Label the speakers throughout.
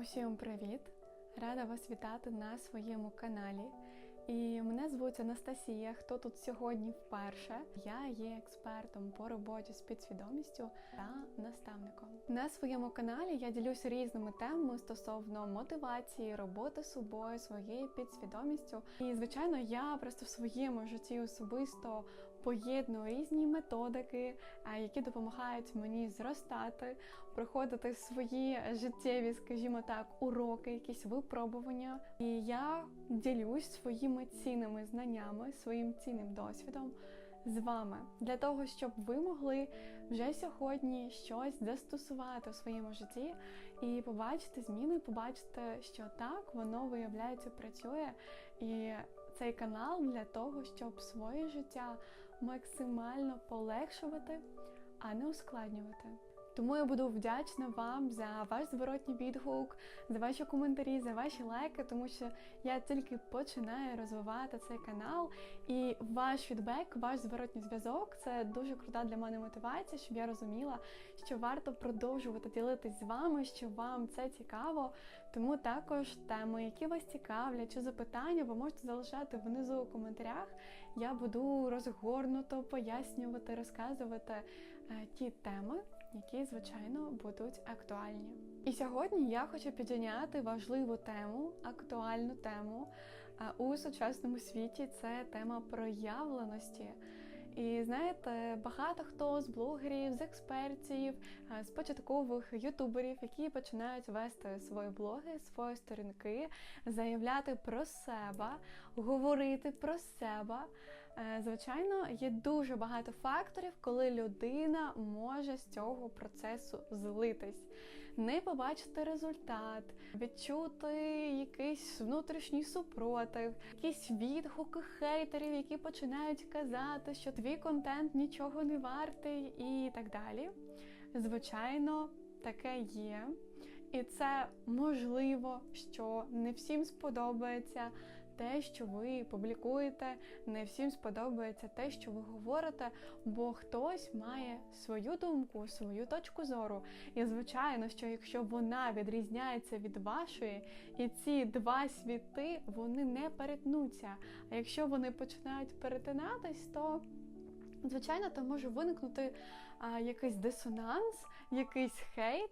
Speaker 1: Усім привіт! Рада вас вітати на своєму каналі. І мене звуть Анастасія. Хто тут сьогодні вперше? Я є експертом по роботі з підсвідомістю та наставником. На своєму каналі я ділюся різними темами стосовно мотивації, роботи з собою, своєю підсвідомістю. І звичайно, я просто в своєму житті особисто поєдную різні методики, е, які допомагають мені зростати, проходити свої життєві, скажімо так, уроки, якісь випробування. І я ділюсь своїми цінними знаннями, своїм цінним досвідом. З вами для того, щоб ви могли вже сьогодні щось застосувати у своєму житті і побачити зміни, побачити, що так воно виявляється, працює, і цей канал для того, щоб своє життя максимально полегшувати, а не ускладнювати. Тому я буду вдячна вам за ваш зворотній відгук, за ваші коментарі, за ваші лайки, тому що я тільки починаю розвивати цей канал, і ваш фідбек, ваш зворотній зв'язок це дуже крута для мене мотивація, щоб я розуміла, що варто продовжувати ділитись з вами, що вам це цікаво. Тому також теми, які вас цікавлять, чи запитання, ви можете залишати внизу у коментарях. Я буду розгорнуто пояснювати, розказувати е, ті теми які, звичайно, будуть актуальні. І сьогодні я хочу підняти важливу тему, актуальну тему у сучасному світі це тема проявленості. І знаєте, багато хто з блогерів, з експертів, з початкових ютуберів, які починають вести свої блоги, свої сторінки, заявляти про себе, говорити про себе. Е, звичайно, є дуже багато факторів, коли людина може з цього процесу злитись, не побачити результат, відчути якийсь внутрішній супротив, якісь відгуки хейтерів, які починають казати, що твій контент нічого не вартий, і так далі. Звичайно, таке є. І це можливо, що не всім сподобається те, що ви публікуєте, не всім сподобається те, що ви говорите, бо хтось має свою думку, свою точку зору. І, звичайно, що якщо вона відрізняється від вашої, і ці два світи вони не перетнуться. А якщо вони починають перетинатись, то Звичайно, там може виникнути а, якийсь дисонанс, якийсь хейт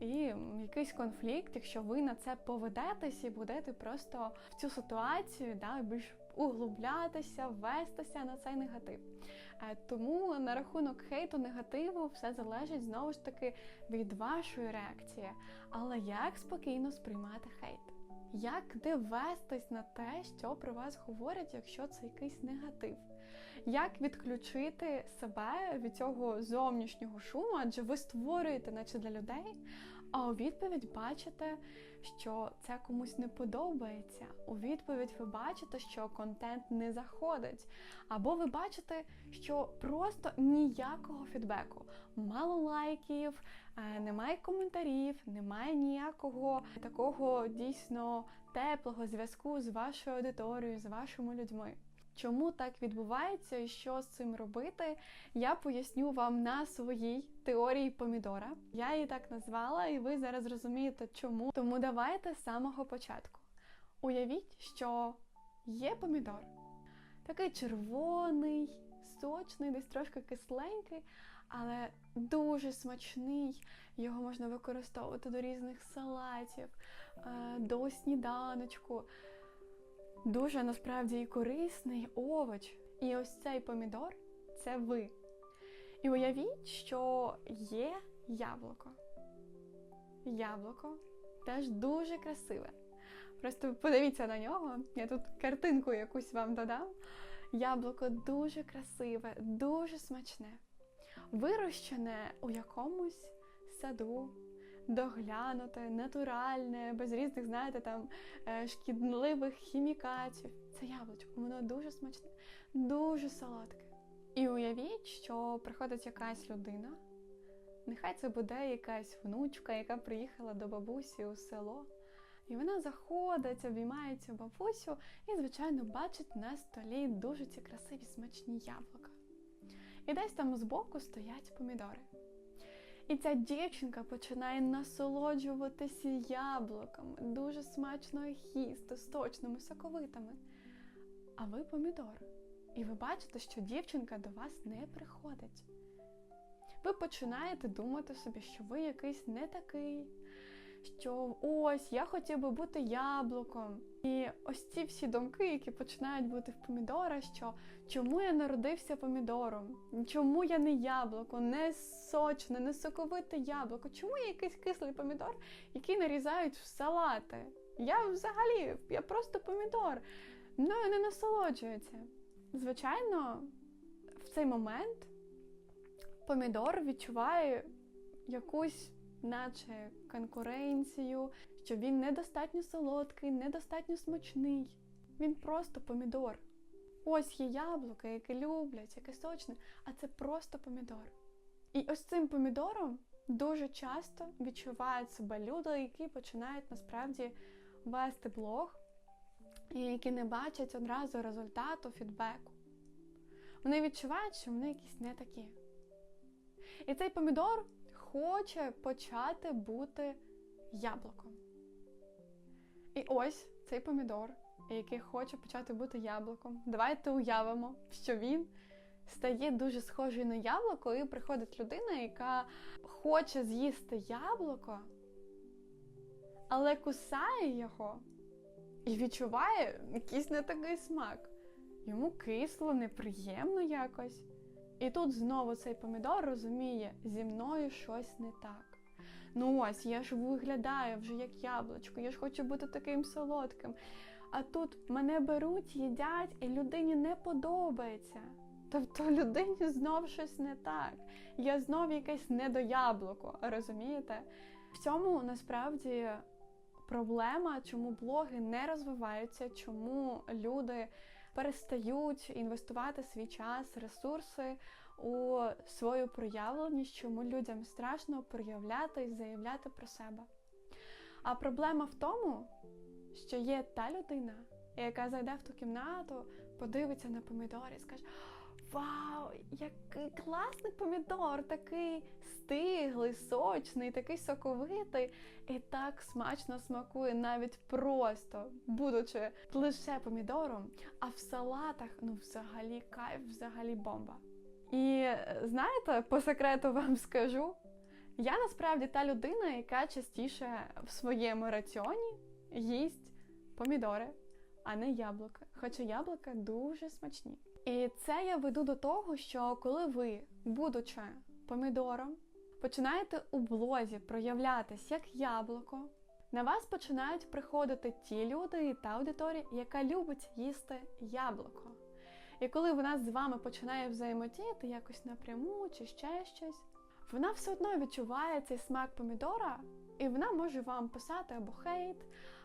Speaker 1: і якийсь конфлікт, якщо ви на це поведетесь і будете просто в цю ситуацію да, більш углублятися, вестися на цей негатив. Е, тому на рахунок хейту, негативу, все залежить знову ж таки від вашої реакції. Але як спокійно сприймати хейт? Як не вестись на те, що про вас говорять, якщо це якийсь негатив? Як відключити себе від цього зовнішнього шуму, адже ви створюєте, наче для людей, а у відповідь бачите, що це комусь не подобається. У відповідь ви бачите, що контент не заходить. Або ви бачите, що просто ніякого фідбеку, мало лайків, е, немає коментарів, немає ніякого такого дійсно теплого зв'язку з вашою аудиторією, з вашими людьми. Чому так відбувається і що з цим робити, я поясню вам на своїй теорії помідора. Я її так назвала, і ви зараз розумієте, чому. Тому давайте з самого початку. Уявіть, що є помідор. Такий червоний, сочний, десь трошки кисленький, але дуже смачний. Його можна використовувати до різних салатів, е, до сніданочку дуже насправді і корисний овоч. І ось цей помідор це ви. І уявіть, що є яблуко. Яблуко теж дуже красиве. Просто подивіться на нього, я тут картинку якусь вам додам. Яблуко дуже красиве, дуже смачне, вирощене у якомусь саду доглянуте, натуральне, без різних, знаєте, там е, шкідливих хімікатів. Це яблучко, воно дуже смачне, дуже солодке. І уявіть, що приходить якась людина. Нехай це буде якась внучка, яка приїхала до бабусі у село. І вона заходить, обіймається бабусю і, звичайно, бачить на столі дуже ці красиві смачні яблука. І десь там збоку стоять помідори. І ця дівчинка починає насолоджуватися яблуками, дуже смачно їсти, сточними, соковитими. А ви помідор. І ви бачите, що дівчинка до вас не приходить. Ви починаєте думати собі, що ви якийсь не такий, що ось я хотів би бути яблуком. І ось ці всі думки, які починають бути в помідора, що чому я народився помідором, чому я не яблуко, не сочне, не соковите яблуко, чому я якийсь кислий помідор, який нарізають в салати? Я взагалі, я просто помідор, мною не насолоджується. Звичайно, в цей момент помідор відчуває якусь, наче конкуренцію, що він недостатньо солодкий, недостатньо смачний. Він просто помідор. Ось є яблука, яке люблять, яке сочне, а це просто помідор. І ось цим помідором дуже часто відчувають себе люди, які починають насправді вести блог, і які не бачать одразу результату, фідбеку. Вони відчувають, що вони якісь не такі. І цей помідор хоче почати бути яблуком. І ось цей помідор, який хоче почати бути яблуком. Давайте уявимо, що він стає дуже схожий на яблуко, і приходить людина, яка хоче з'їсти яблуко, але кусає його і відчуває якийсь не такий смак. Йому кисло, неприємно якось. І тут знову цей помідор розуміє, зі мною щось не так. Ну ось, я ж виглядаю вже як яблучко, я ж хочу бути таким солодким. А тут мене беруть, їдять, і людині не подобається. Тобто людині знов щось не так. Я знов якесь недояблуко, розумієте? В цьому насправді проблема, чому блоги не розвиваються, чому люди перестають інвестувати свій час, ресурси у свою проявленість, чому людям страшно проявляти і заявляти про себе. А проблема в тому, що є та людина, яка зайде в ту кімнату, подивиться на помідор і скаже: Вау, який класний помідор, такий стиглий, сочний, такий соковитий і так смачно смакує, навіть просто, будучи лише помідором, а в салатах ну взагалі кайф, взагалі бомба. І знаєте, по секрету вам скажу, я насправді та людина, яка частіше в своєму раціоні їсть помідори, а не яблука. Хоча яблука дуже смачні. І це я веду до того, що коли ви, будучи помідором, починаєте у блозі проявлятись як яблуко, на вас починають приходити ті люди та аудиторія, яка любить їсти яблуко. І коли вона з вами починає взаємодіяти якось напряму чи ще щось, вона все одно відчуває цей смак помідора, і вона може вам писати або хейт,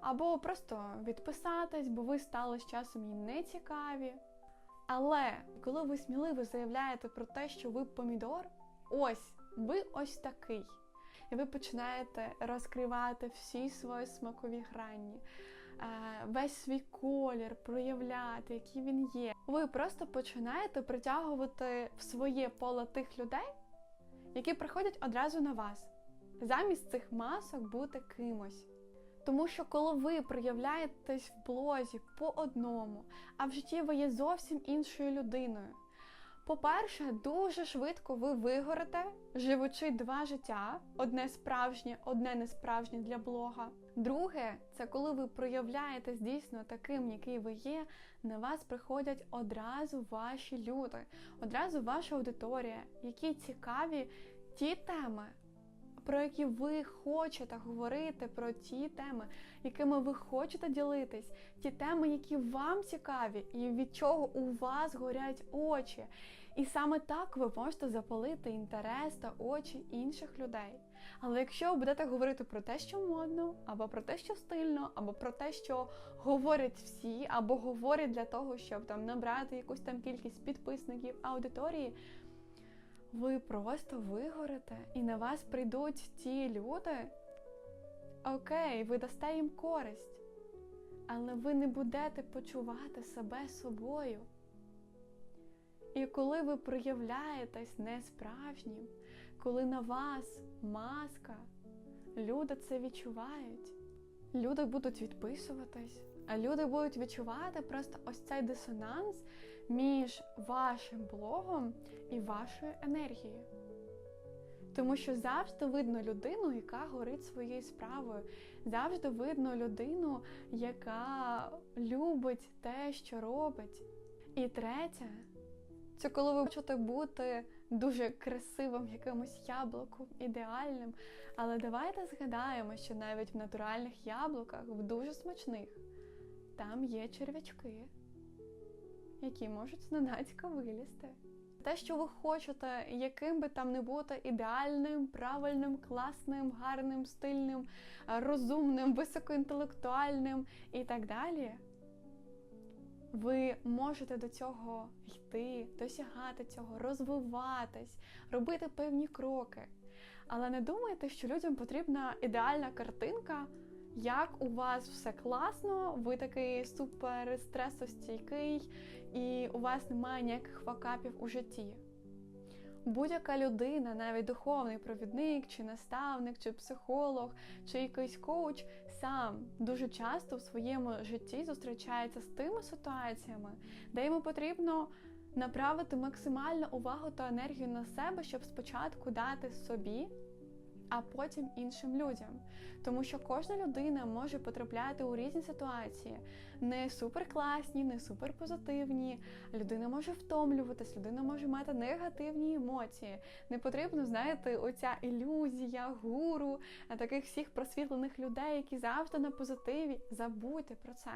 Speaker 1: або просто відписатись, бо ви стали з часом їй нецікаві. Але коли ви сміливо заявляєте про те, що ви помідор, ось ви ось такий. І ви починаєте розкривати всі свої смакові грані, е, весь свій колір, проявляти, який він є. Ви просто починаєте притягувати в своє поле тих людей, які приходять одразу на вас, замість цих масок бути кимось. Тому що коли ви проявляєтесь в блозі по одному, а в житті ви є зовсім іншою людиною. По-перше, дуже швидко ви вигорите, живучи два життя: одне справжнє, одне несправжнє для блога. Друге, це коли ви проявляєтесь дійсно таким, який ви є, на вас приходять одразу ваші люди, одразу ваша аудиторія, які цікаві ті теми про які ви хочете говорити, про ті теми, якими ви хочете ділитись, ті теми, які вам цікаві, і від чого у вас горять очі. І саме так ви можете запалити інтерес та очі інших людей. Але якщо ви будете говорити про те, що модно, або про те, що стильно, або про те, що говорять всі, або говорять для того, щоб там набрати якусь там кількість підписників аудиторії ви просто вигорите, і на вас прийдуть ті люди. Окей, ви дасте їм користь, але ви не будете почувати себе собою. І коли ви проявляєтесь несправжнім, коли на вас маска, люди це відчувають. Люди будуть відписуватись, а люди будуть відчувати просто ось цей дисонанс між вашим блогом і вашою енергією. Тому що завжди видно людину, яка горить своєю справою. Завжди видно людину, яка любить те, що робить. І третє, це коли ви хочете бути дуже красивим якимось яблуком, ідеальним. Але давайте згадаємо, що навіть в натуральних яблуках, в дуже смачних, там є черв'ячки, які можуть зненацька вилізти. Те, що ви хочете, яким би там не бути ідеальним, правильним, класним, гарним, стильним, розумним, високоінтелектуальним і так далі. Ви можете до цього йти, досягати цього, розвиватись, робити певні кроки. Але не думайте, що людям потрібна ідеальна картинка, як у вас все класно, ви такий супер стресостійкий, і у вас немає ніяких факапів у житті. Будь-яка людина, навіть духовний провідник, чи наставник, чи психолог, чи якийсь коуч, сам дуже часто в своєму житті зустрічається з тими ситуаціями, де йому потрібно направити максимальну увагу та енергію на себе, щоб спочатку дати собі а потім іншим людям. Тому що кожна людина може потрапляти у різні ситуації, не суперкласні, не суперпозитивні. Людина може втомлюватись, людина може мати негативні емоції. Не потрібно, знаєте, оця ілюзія, гуру, таких всіх просвітлених людей, які завжди на позитиві. Забудьте про це,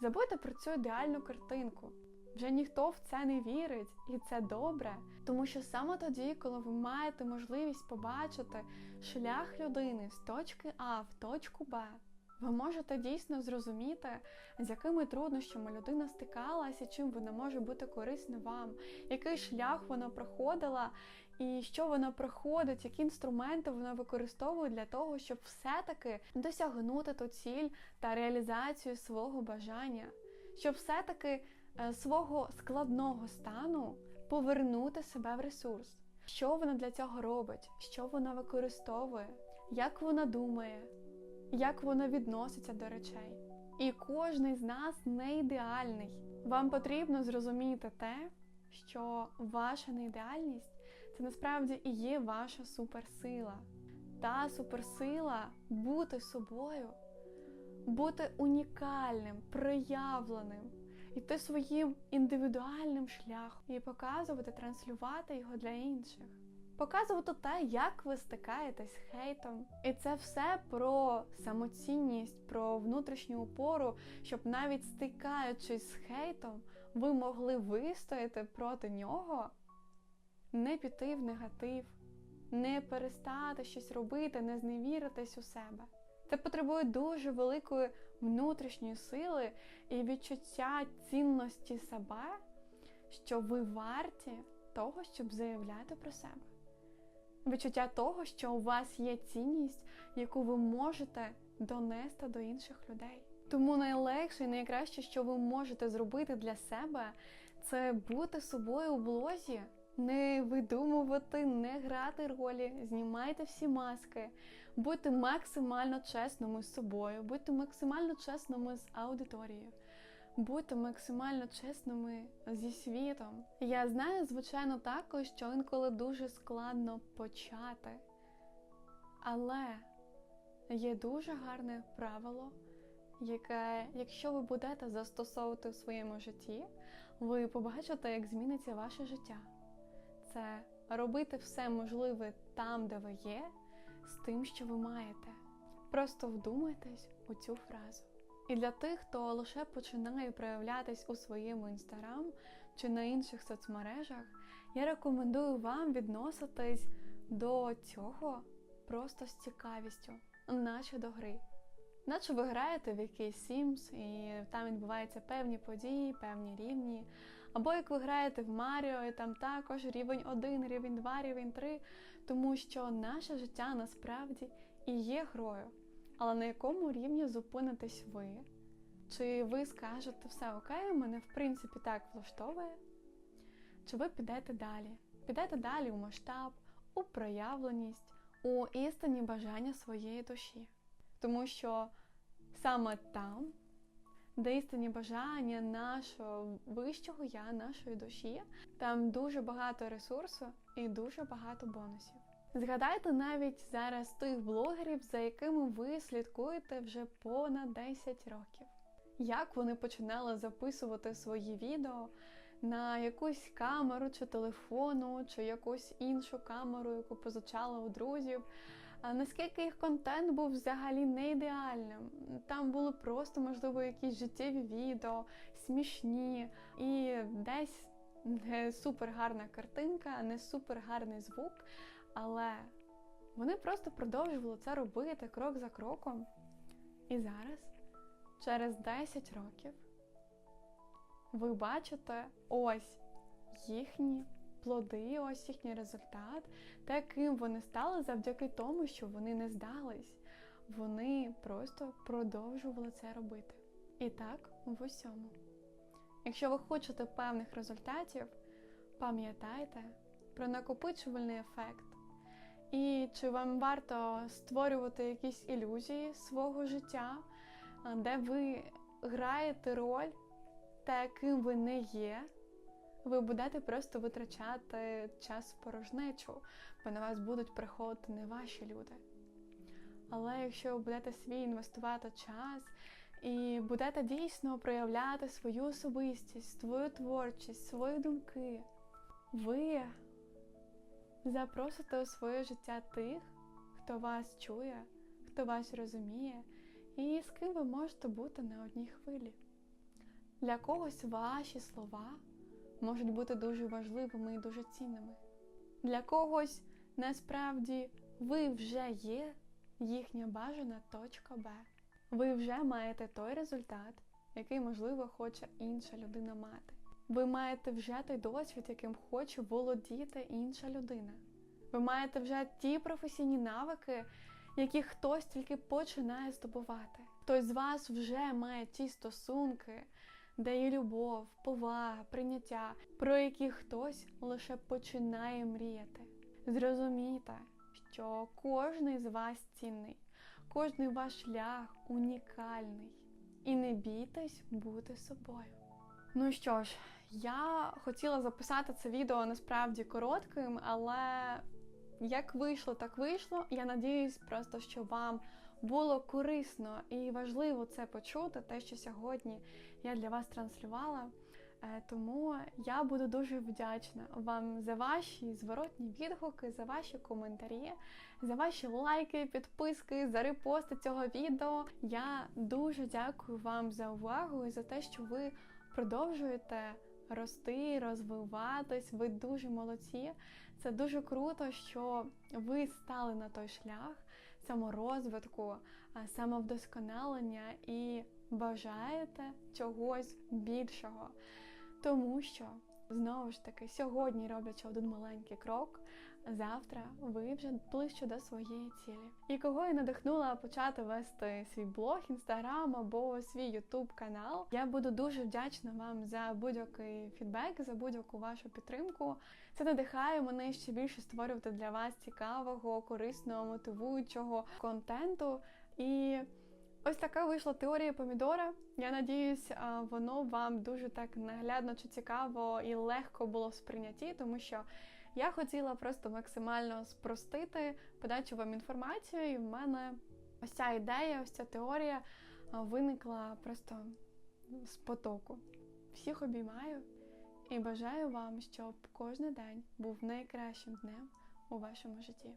Speaker 1: забудьте про цю ідеальну картинку. Вже ніхто в це не вірить, і це добре, тому що саме тоді, коли ви маєте можливість побачити шлях людини з точки А в точку Б, ви можете дійсно зрозуміти, з якими труднощами людина стикалася, чим вона може бути корисна вам, який шлях вона проходила, і що вона проходить, які інструменти вона використовує для того, щоб все-таки досягнути ту ціль та реалізацію свого бажання, щоб все-таки. Е, свого складного стану повернути себе в ресурс. Що вона для цього робить, що вона використовує, як вона думає, як вона відноситься до речей. І кожний з нас не ідеальний. Вам потрібно зрозуміти те, що ваша неідеальність це насправді і є ваша суперсила. Та суперсила бути собою, бути унікальним, проявленим йти своїм індивідуальним шляхом і показувати, транслювати його для інших. Показувати те, як ви стикаєтесь з хейтом. І це все про самоцінність, про внутрішню опору, щоб навіть стикаючись з хейтом, ви могли вистояти проти нього, не піти в негатив, не перестати щось робити, не зневіритись у себе. Це потребує дуже великої внутрішньої сили і відчуття цінності себе, що ви варті того, щоб заявляти про себе. Відчуття того, що у вас є цінність, яку ви можете донести до інших людей. Тому найлегше і найкраще, що ви можете зробити для себе, це бути собою у блозі, не видумувати, не грати ролі, знімайте всі маски, будьте максимально чесними з собою, будьте максимально чесними з аудиторією, будьте максимально чесними зі світом. Я знаю, звичайно, також, що інколи дуже складно почати, але є дуже гарне правило. Яке, якщо ви будете застосовувати в своєму житті, ви побачите, як зміниться ваше життя це робити все можливе там, де ви є, з тим, що ви маєте. Просто вдумайтесь у цю фразу. І для тих, хто лише починає проявлятись у своєму інстаграм чи на інших соцмережах, я рекомендую вам відноситись до цього просто з цікавістю, наче до гри. Наче ви граєте в якийсь Sims, і там відбуваються певні події, певні рівні. Або як ви граєте в Маріо, і там також рівень 1, рівень 2, рівень 3, тому що наше життя насправді і є грою. Але на якому рівні зупинитесь ви? Чи ви скажете все окей, мене в принципі так влаштовує? Чи ви підете далі? Підете далі у масштаб, у проявленість, у істинні бажання своєї душі. Тому що саме там, де істинні бажання нашого вищого я, нашої душі, там дуже багато ресурсу і дуже багато бонусів. Згадайте навіть зараз тих блогерів, за якими ви слідкуєте вже понад 10 років. Як вони починали записувати свої відео на якусь камеру чи телефону, чи якусь іншу камеру, яку позичали у друзів. Наскільки їх контент був взагалі не ідеальним? Там були просто, можливо, якісь життєві відео, смішні і десь не супер гарна картинка, не супер гарний звук, але вони просто продовжували це робити крок за кроком. І зараз, через 10 років, ви бачите ось їхні плоди, ось їхній результат, таким вони стали завдяки тому, що вони не здались. Вони просто продовжували це робити. І так в усьому. Якщо ви хочете певних результатів, пам'ятайте про накопичувальний ефект. І чи вам варто створювати якісь ілюзії свого життя, де ви граєте роль, таким ви не є, ви будете просто витрачати час в порожнечу, бо на вас будуть приходити не ваші люди. Але якщо ви будете свій інвестувати час і будете дійсно проявляти свою особистість, свою творчість, свої думки, ви запросите у своє життя тих, хто вас чує, хто вас розуміє, і з ким ви можете бути на одній хвилі. Для когось ваші слова можуть бути дуже важливими і дуже цінними. Для когось насправді ви вже є їхня бажана точка Б. Ви вже маєте той результат, який, можливо, хоче інша людина мати. Ви маєте вже той досвід, яким хоче володіти інша людина. Ви маєте вже ті професійні навики, які хтось тільки починає здобувати. Хтось з вас вже має ті стосунки, де є любов, повага, прийняття, про які хтось лише починає мріяти. Зрозумійте, що кожний з вас цінний, кожний ваш шлях унікальний. І не бійтесь бути собою. Ну що ж, я хотіла записати це відео насправді коротким, але як вийшло, так вийшло. Я надіюсь, просто що вам було корисно і важливо це почути, те, що сьогодні я для вас транслювала. Е, тому я буду дуже вдячна вам за ваші зворотні відгуки, за ваші коментарі, за ваші лайки, підписки, за репости цього відео. Я дуже дякую вам за увагу і за те, що ви продовжуєте рости, розвиватись. Ви дуже молодці. Це дуже круто, що ви стали на той шлях саморозвитку, самовдосконалення і бажаєте чогось більшого. Тому що, знову ж таки, сьогодні роблячи один маленький крок, завтра ви вже ближче до своєї цілі. І кого я надихнула почати вести свій блог, інстаграм або свій ютуб канал. Я буду дуже вдячна вам за будь-який фідбек, за будь-яку вашу підтримку. Це надихає мене ще більше створювати для вас цікавого, корисного, мотивуючого контенту. І ось така вийшла теорія помідора. Я надіюсь, воно вам дуже так наглядно чи цікаво і легко було в сприйнятті, тому що. Я хотіла просто максимально спростити подачу вам інформацію, і в мене ось ця ідея, ось ця теорія виникла просто з потоку. Всіх обіймаю і бажаю вам, щоб кожен день був найкращим днем у вашому житті.